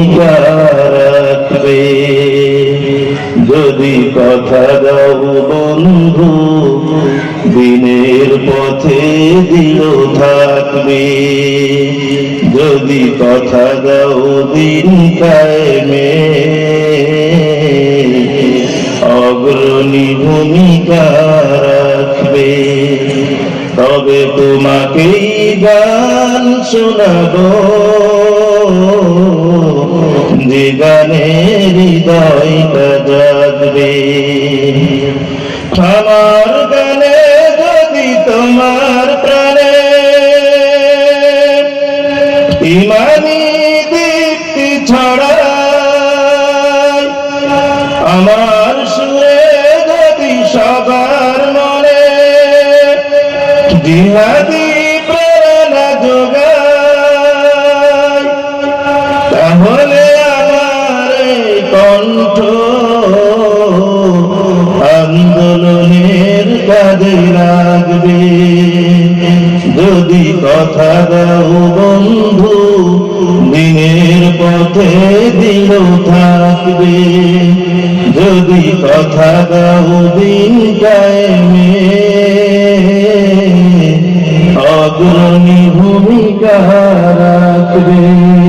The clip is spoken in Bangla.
রাখবে যদি কথা দাও বন্ধু, দিনের পথে দিল থাকবে। যদি কথা দাও দিন কায়েমে। অগ্রণী ভূমিকা রাখবে। তবে তোমাকেই গান শোনাবো। হৃদয়টা জাগবে আমার গানে যদি তোমার প্রাণে ইমানি দীপ্তি ছড়ায় আমার সুরে যদি সবার মনে জিহাদি আন্দোলনের কাজে লাগবে। যদি কথা দাও বন্ধু, দিনের পথে দিল থাকবে। যদি কথা দাও দিন কায়েমে, অগ্রণী ভূমিকা রাখবে।